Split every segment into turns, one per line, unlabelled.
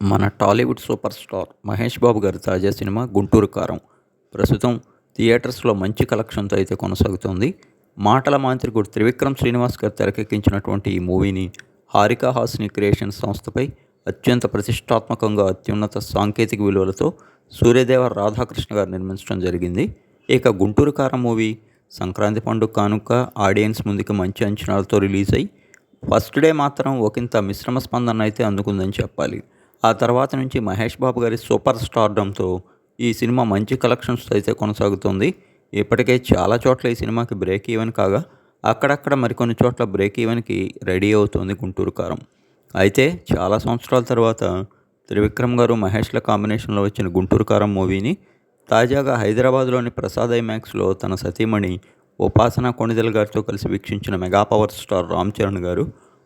మన Tollywood super star Mahesh Babu గారి తాజా సినిమా గుంటూరు కారం. ప్రస్తుతం థియేటర్స్లో మంచి కలెక్షన్తో అయితే కొనసాగుతోంది. మాటల మాంత్రికుడు త్రివిక్రమ్ శ్రీనివాస్ గారు తెరకెక్కించినటువంటి ఈ మూవీని హారికా హాసిని క్రియేషన్ సంస్థపై అత్యంత ప్రతిష్టాత్మకంగా అత్యున్నత సాంకేతిక విలువలతో సూర్యదేవ రాధాకృష్ణ గారు నిర్మించడం జరిగింది. ఇక గుంటూరు కారం మూవీ సంక్రాంతి పండుగ కానుక ఆడియన్స్ ముందుకు మంచి అంచనాలతో రిలీజ్ అయ్యి ఫస్ట్ డే మాత్రం ఒకంత మిశ్రమ స్పందన అయితే అందుకుందని చెప్పాలి. ఆ తర్వాత నుంచి మహేష్ బాబు గారి సూపర్ స్టార్డంతో ఈ సినిమా మంచి కలెక్షన్స్ అయితే కొనసాగుతుంది. ఇప్పటికే చాలా చోట్ల ఈ సినిమాకి బ్రేక్ ఈవెన్ కాగా అక్కడక్కడ మరికొన్ని చోట్ల బ్రేక్ ఈవెన్కి రెడీ అవుతుంది గుంటూరు కారం. అయితే చాలా సంవత్సరాల తర్వాత త్రివిక్రమ్ గారు మహేష్ల కాంబినేషన్లో వచ్చిన గుంటూరు కారం మూవీని తాజాగా హైదరాబాద్లోని ప్రసాద్ ఐమాక్స్లో తన సతీమణి ఉపాసన కొణిదెల గారితో కలిసి వీక్షించిన mega power star Ram Charan గారు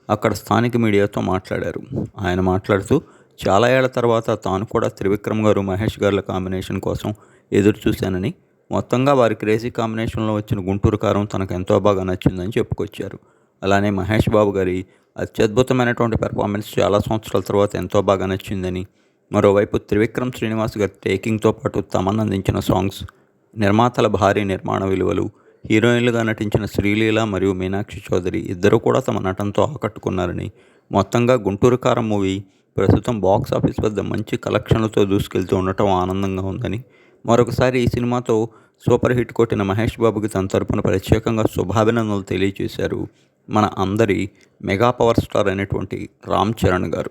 అక్కడ స్థానిక మీడియాతో మాట్లాడారు. ఆయన మాట్లాడుతూ చాలా ఏళ్ళ తర్వాత తాను కూడా త్రివిక్రమ్ గారు మహేష్ గారుల కాంబినేషన్ కోసం ఎదురు చూశానని మొత్తంగా వారి క్రేజీ కాంబినేషన్లో వచ్చిన గుంటూరు కారం తనకు ఎంతో బాగా నచ్చిందని చెప్పుకొచ్చారు. అలానే మహేష్ బాబు గారి అత్యద్భుతమైనటువంటి పెర్ఫార్మెన్స్ చాలా సంవత్సరాల తర్వాత ఎంతో బాగా నచ్చిందని మరోవైపు త్రివిక్రమ్ శ్రీనివాస్ గారి టేకింగ్తో పాటు తమన్ అందించిన సాంగ్స్ నిర్మాతల భారీ నిర్మాణ విలువలు హీరోయిన్లుగా నటించిన శ్రీలీల మరియు మీనాక్షి చౌదరి ఇద్దరు కూడా తమ నటనతో ఆకట్టుకున్నారని మొత్తంగా గుంటూరు కారం మూవీ ప్రస్తుతం బాక్స్ ఆఫీస్ వద్ద మంచి కలెక్షన్లతో దూసుకెళ్తూ ఉండటం ఆనందంగా ఉందని. మరొకసారి ఈ సినిమాతో సూపర్ హిట్ కొట్టిన మహేష్ బాబుకి తన తరపున ప్రత్యేకంగా శుభాభినందనలు తెలియజేశారు మన అందరి మెగా పవర్ స్టార్ అయినటువంటి రామ్ చరణ్ గారు.